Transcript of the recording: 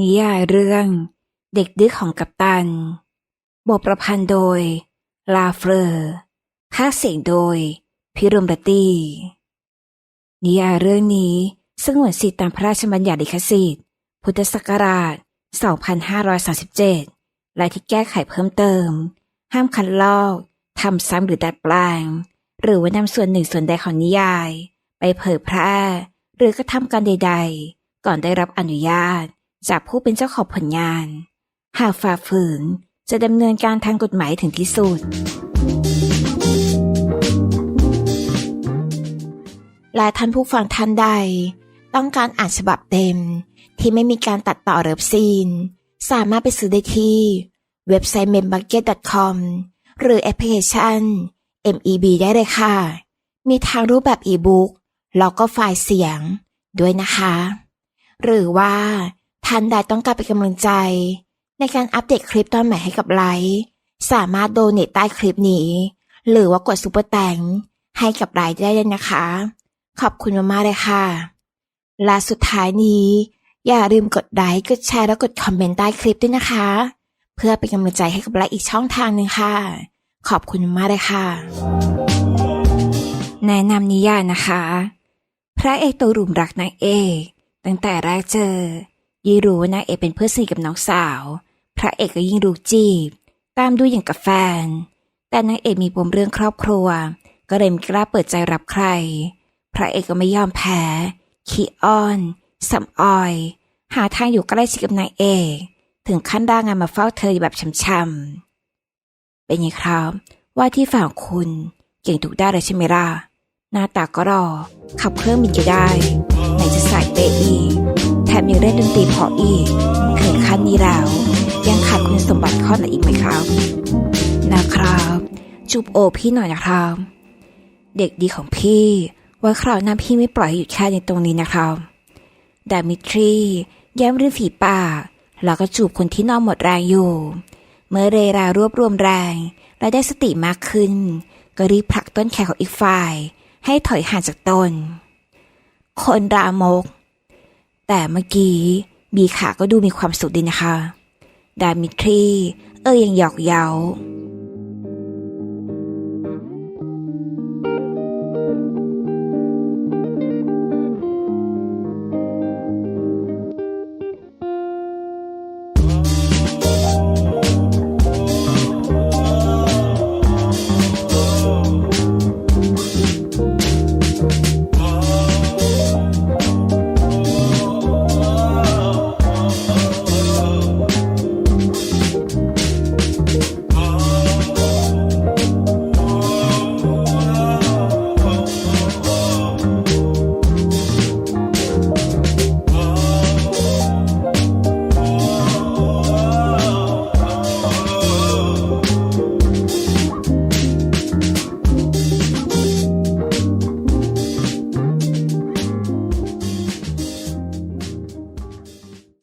นิยายเรื่องเด็กดื้อของกัปตัน บทประพันธ์โดย ลาเฟอร์ภาคเสียงโดย พิรมรตตีนิยายเรื่องนี้สงวนสิทธิตามพระราชบัญญัติลิขสิทธิ์ พุทธศักราช 2537 และที่แก้ไขเพิ่มเติม ห้ามคัดลอกทำซ้ำหรือดัดแปลง หรือว่านำส่วนหนึ่งส่วนใดของนิยาย ไปเผยแพร่ หรือกระทำการใด ๆ ก่อนได้รับอนุญาต จากผู้เป็นเจ้าของผลงาน หากฝ่าฝืนจะดำเนินการทางกฎหมายถึงที่สุด และท่านผู้ฟังท่านใด ต้องการอ่านฉบับเต็มที่ไม่มีการตัดต่อเริบซีน สามารถไปซื้อได้ที่ เว็บไซต์ m e m b u c k e t c o m หรือแอปพลิเคชัน MEB ได้เลยค่ะ มีทางรูปแบบอีบุ๊กแล้วก็ไฟล์เสียงด้วยนะคะ หรือว่า ท่านใดต้องการเป็นกำลังใจ ในการอัปเดตคลิปตอนใหม่ให้กับไลฟ์สามารถโดเนตใต้คลิปนี้ หรือว่ากดซุปเปอร์แตงให้กับไลฟ์ได้เลยนะคะ ขอบคุณมากๆเลยค่ะ และสุดท้ายนี้ อย่าลืมกดไลค์กดแชร์และกดคอมเมนต์ใต้คลิปด้วยนะคะ เพื่อเป็นกำลังใจให้กับไลฟ์อีกช่องทางหนึ่งค่ะ ขอบคุณมากเลยค่ะ แนะนำนิยายนะคะ พระเอกตัวหลุมรักนางเอกตั้งแต่แรกเจอ ยิ่งรู้ว่านางเอกเป็นเพื่อนสนิทกับน้องสาว พระเอกก็ยิ่งรู้จีบ ตามดูอย่างกับแฟน แต่นางเอกมีปมเรื่องครอบครัว ก็เลยไม่กล้าเปิดใจรับใคร พระเอกก็ไม่ยอมแพ้ ขี้อ้อนสำออย หาทางอยู่ใกล้ชิดกับนางเอก ถึงขั้นร่างานมาเฝ้าเธออยู่แบบช้ำๆเป็นไงครับ ว่าที่ฝ่าของคุณเก่งทุกด้าเลยใช่ไหมล่ะหน้าตาก็รอ ขับเครื่องบินก็ได้ไหนจะสายเปย์อีก มยังเล่นดนตรีเพออีกถึงขั้นนี้แล้วยังขาดคุณสมบัติข้อไหนอีกไหมครับ นะครับ จูบโอพี่หน่อยนะครับ เด็กดีของพี่ไว้คราวหน้าพี่ไม่ปล่อยให้หยุดแค่ในตรงนี้นะครับดามิทรีแย้มริมฝีปากแล้วก็จูบคนที่นอนหมดแรงอยู่ เมื่อเรรารวบรวมแรง และได้สติมากขึ้น ก็รีบผลักต้นแขนของอีกฝ่าย ให้ถอยห่างจากตน คนรามก แต่เมื่อกี้บีขาก็ดูมีความสุขดีนะคะ ดามิทรี เออยังหยอกเย้า